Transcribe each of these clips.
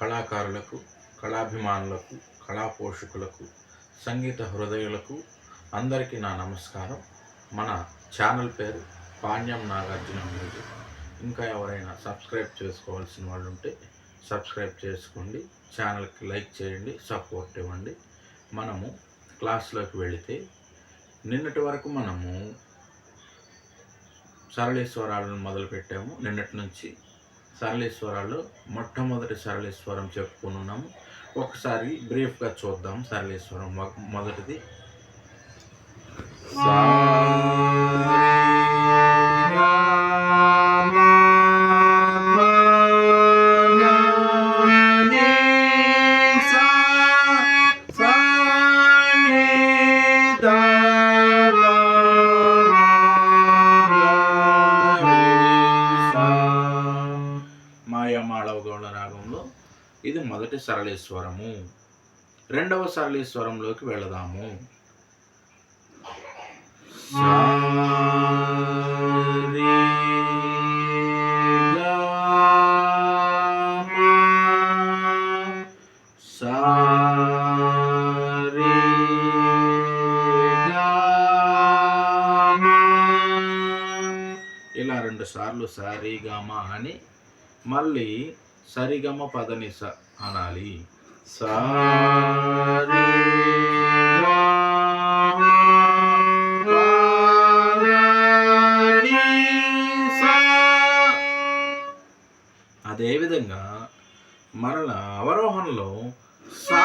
కళాకారులకు కళాభిమానులకు కళా పోషకులకు సంగీత హృదయులకు అందరికీ నా నమస్కారం. మన ఛానల్ పేరు పాణ్యం నాగార్జున మ్యూజిక్. ఇంకా ఎవరైనా సబ్స్క్రైబ్ చేసుకోవాల్సిన వాళ్ళు ఉంటే సబ్స్క్రైబ్ చేసుకోండి. ఛానల్కి లైక్ చేయండి సపోర్ట్ ఇవ్వండి. మనము క్లాస్లోకి వెళితే నిన్నటి వరకు మనము సరళేశ్వరాలను మొదలుపెట్టాము. నిన్నటి నుంచి సరళేశ్వరాల్లో మొట్టమొదటి సరళేశ్వరం చెప్పుకున్నాము. ఒకసారి బ్రీఫ్గా చూద్దాం సరళేశ్వరం మొదటిది. సా మొదటి సరళేశ్వరము. రెండవ సరళేశ్వరంలోకి వెళదాము. ఇలా రెండు సార్లు సారీగమ అని మళ్ళీ సరిగమ పదనిస అనాలి. సారీ అదేవిధంగా మరల అవరోహణలో సా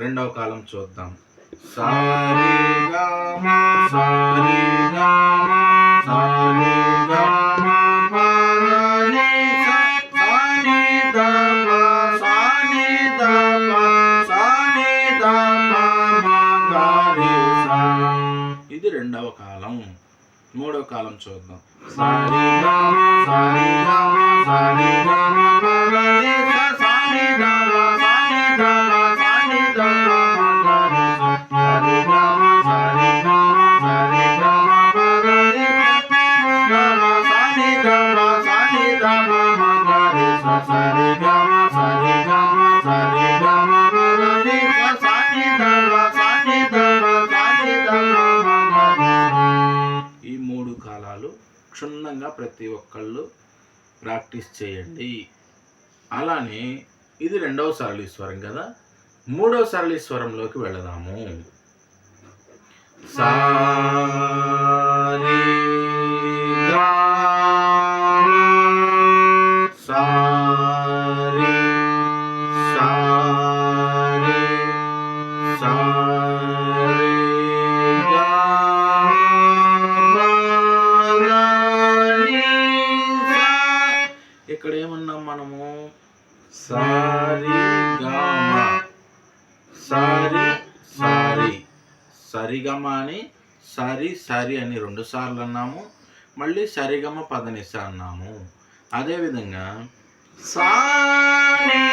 రెండవ కాలం చూద్దాం. సారీ గమ సారీ గమ సారీ ఇది రెండవ కాలం. మూడవ కాలం చూద్దాం. సారీ గమ సారీ గమ సారీ గమ క్షుణ్ణంగా ప్రతి ఒక్కళ్ళు ప్రాక్టీస్ చేయండి. అలానే ఇది రెండవ సరళీస్వరం కదా? మూడవ సరళీస్వరంలోకి వెళదాము. సారీ. మనము సారీ గామ. సారీ సారీ. సరిగమ అని సరి సరి అని రెండు సార్లు అన్నాము. మళ్ళీ సరిగమ పదనిస అన్నాము. అదేవిధంగా సాని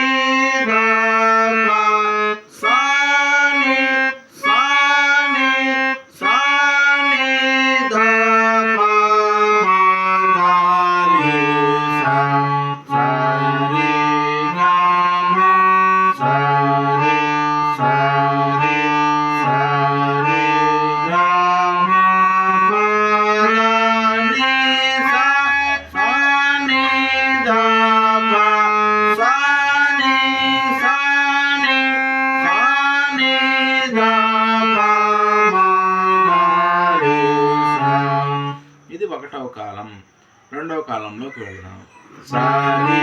కాలం రెండవ కాలంలోకి వెళ్దాం. సారీ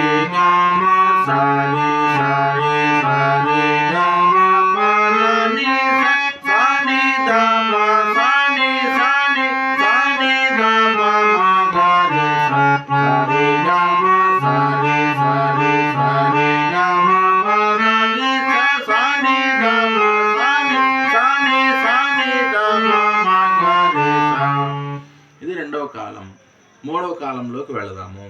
సారీ మూడవ కాలంలోకి వెళదాము.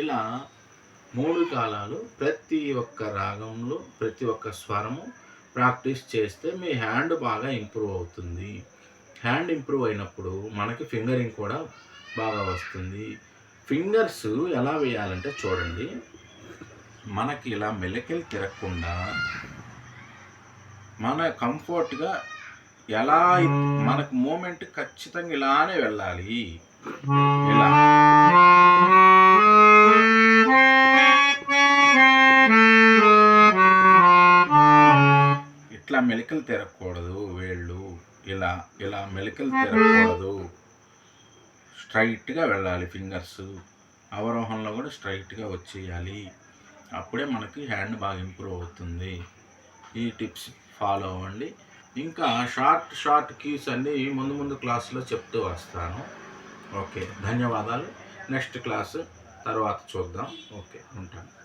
ఇలా మూడు కాలాలు ప్రతి ఒక్క రాగంలో ప్రతి ఒక్క స్వరము ప్రాక్టీస్ చేస్తే మీ హ్యాండ్ బాగా ఇంప్రూవ్ అవుతుంది. హ్యాండ్ ఇంప్రూవ్ అయినప్పుడు మనకి ఫింగరింగ్ కూడా బాగా వస్తుంది. ఫింగర్స్ ఎలా వేయాలంటే చూడండి. మనకి ఇలా మెలకలు తిరగకుండా మన కంఫర్ట్గా ఎలా మనకు మూమెంట్ ఖచ్చితంగా ఇలానే వెళ్ళాలి. ఇలా. ఇట్లా మెలికలు తిరగకూడదు వేళ్ళు. ఇలా ఇలా మెలికలు తిరగకూడదు. స్ట్రైట్గా వెళ్ళాలి ఫింగర్స్. అవరోహంలో కూడా స్ట్రైట్గా వచ్చేయాలి. అప్పుడే మనకి హ్యాండ్ బాగా ఇంప్రూవ్ అవుతుంది. ఈ టిప్స్ ఫాలో అవ్వండి. ఇంకా షార్ట్ షార్ట్ కీస్ అన్నీ ముందు ముందు క్లాసులో చెప్తూ వస్తాను. ఓకే ధన్యవాదాలు. నెక్స్ట్ క్లాస్ తర్వాత చూద్దాం. ఓకే ఉంటాను.